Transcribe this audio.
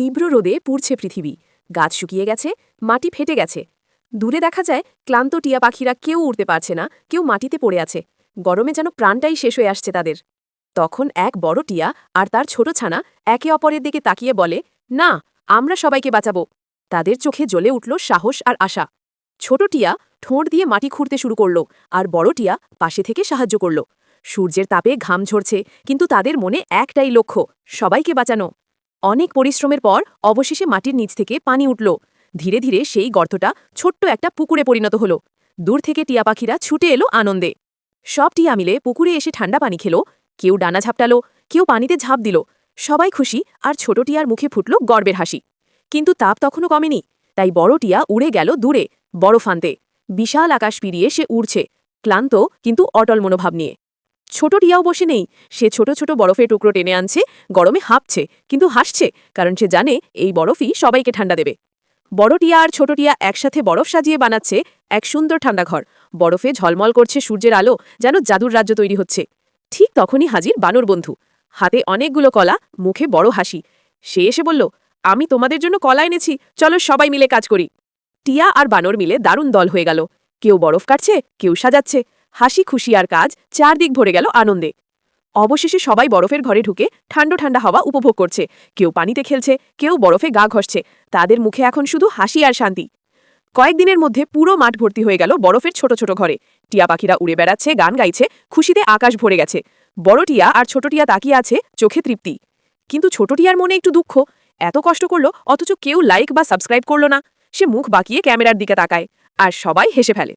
তীব্র রোদে পুড়ছে পৃথিবী। গাছ শুকিয়ে গেছে, মাটি ফেটে গেছে। দূরে দেখা যায়, ক্লান্ত টিয়া পাখিরা কেউ উড়তে পারছে না, কেউ মাটিতে পড়ে আছে। গরমে যেন প্রাণটাই শেষ হয়ে আসছে তাদের। তখন এক বড় টিয়া আর তার ছোট ছানা একে অপরের দিকে তাকিয়ে বলে, না, আমরা সবাইকে বাঁচাবো। তাদের চোখে জ্বলে উঠল সাহস আর আশা। ছোট টিয়া ঠোঁট দিয়ে মাটি খুঁড়তে শুরু করল আর বড় টিয়া পাশে থেকে সাহায্য করল। সূর্যের তাপে ঘাম ঝরছে, কিন্তু তাদের মনে একটাই লক্ষ্য, সবাইকে বাঁচানো। অনেক পরিশ্রমের পর অবশেষে মাটির নিচ থেকে পানি উঠল। ধীরে ধীরে সেই গর্তটা ছোট্ট একটা পুকুরে পরিণত হল। দূর থেকে টিয়া পাখিরা ছুটে এলো আনন্দে। সব টিয়া মিলে পুকুরে এসে ঠান্ডা পানি খেল। কেউ ডানা ঝাপটালো, কেউ পানিতে ঝাঁপ দিল। সবাই খুশি আর ছোট টিয়ার মুখে ফুটল গর্বের হাসি। কিন্তু তাপ তখনও কমেনি, তাই বড় টিয়া উড়ে গেল দূরে, বড় ফান্তে। বিশাল আকাশ পেরিয়ে সে উড়ছে, ক্লান্ত কিন্তু অটল মনোভাব নিয়ে। ছোট টিয়াও বসে নেই। সে ছোট ছোট বরফের টুকরো টেনে আনছে, গরমে হাঁপছে, কিন্তু হাসছে, কারণ সে জানে এই বরফই সবাইকে ঠান্ডা দেবে। বড় টিয়া আর ছোট টিয়া একসাথে বরফ সাজিয়ে বানাচ্ছে এক সুন্দর ঠান্ডা ঘর। বরফে ঝলমল করছে সূর্যের আলো, যেন জাদুর রাজ্য তৈরি হচ্ছে। ঠিক তখনই হাজির বানর বন্ধু। হাতে অনেকগুলো কলা, মুখে বড় হাসি। সে এসে বলল, আমি তোমাদের জন্য কলা এনেছি, চলো সবাই মিলে কাজ করি। টিয়া আর বানর মিলে দারুণ দল হয়ে গেল। কেউ বরফ কাটছে, কেউ সাজাচ্ছে। হাসি খুশি আর কাজ, চারদিক ভরে গেল আনন্দে। অবশেষে সবাই বরফের ঘরে ঢুকে ঠান্ডা ঠান্ডা হাওয়া উপভোগ করছে। কেউ পানিতে খেলছে, কেউ বরফে গা ঘষছে। তাদের মুখে এখন শুধু হাসি আর শান্তি। কয়েকদিনের মধ্যে পুরো মাঠ ভর্তি হয়ে গেল বরফের ছোট ছোট ঘরে। টিয়া পাখিরা উড়ে বেড়াচ্ছে, গান গাইছে, খুশিতে আকাশ ভরে গেছে। বড় টিয়া আর ছোট টিয়া তাকিয়ে আছে, চোখে তৃপ্তি। কিন্তু ছোট টিয়ার মনে একটু দুঃখ। এত কষ্ট করল, অথচ কেউ লাইক বা সাবস্ক্রাইব করল না। সে মুখ বাঁকিয়ে ক্যামেরার দিকে তাকায়, আর সবাই হেসে ফেলে।